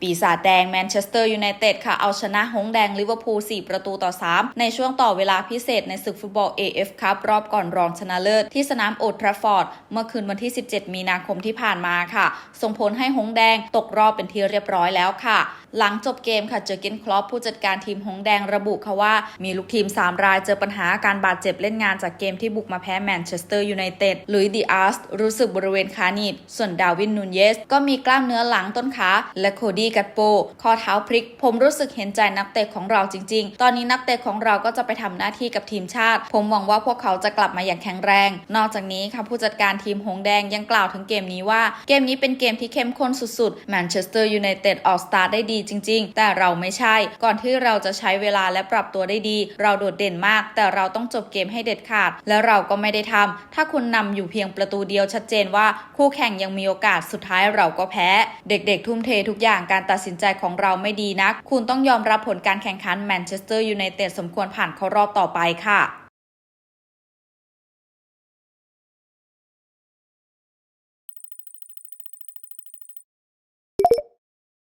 ปีศาจแดงแมนเชสเตอร์ยูไนเต็ดค่ะเอาชนะหงแดงลิเวอร์พูล4ประตูต่อ 3 ในช่วงต่อเวลาพิเศษในศึกฟุตบอล AF ครับรอบก่อนรองชนะเลิศ ที่สนามโอทราฟอร์ด เมื่อคืนวันที่ 17 มีนาคมที่ผ่านมาค่ะ ส่งผลให้หงแดงตกรอบเป็นที่เรียบร้อยแล้วค่ะ หลังจบเกมค่ะเจอเกนคลอปผู้จัดการทีมหงส์แดงระบุค่ะว่า มีลูกทีม 3 รายเจอปัญหาอาการบาดเจ็บเล่นงานจากเกมที่บุกมาแพ้แมนเชสเตอร์ยูไนเต็ดลุยดีอาร์สรู้สึกบริเวณขาหนีบ ส่วนดาวินนูนเยส ก็มีกล้ามเนื้อหลังต้นขา และโคดี้กัตโป ข้อเท้าพลิก ผมรู้สึกเห็นใจนักเตะของเราจริง ๆ ตอนนี้นักเตะของเราก็จะไปทำหน้าที่กับทีมชาติ ผมหวังว่าพวกเขาจะกลับมาอย่างแข็งแรง นอกจากนี้ค่ะผู้จัดการทีมหงส์แดงยังกล่าวถึงเกมนี้ว่า เกมนี้เป็นเกมที่เข้มข้นสุดๆแมนเชสเตอร์ยูไนเต็ดออกสตาร์ได้ดีจริง ๆ แต่เราไม่ใช่ ก่อนที่เราจะใช้เวลาและปรับตัวได้ดี เราโดดเด่นมาก แต่เราต้องจบเกมให้เด็ดขาด และเราก็ไม่ได้ทำถ้าคุณนำอยู่เพียงประตูเดียวชัดเจนว่า คู่แข่งยังมีโอกาสสุดท้ายเราก็แพ้ เด็กๆ ทุ่มเททุกอย่างการตัดสินใจของเราไม่ดีนัก คุณต้องยอมรับผลการแข่งขันแมนเชสเตอร์ยูไนเต็ดสมควรผ่านเข้ารอบต่อไปค่ะ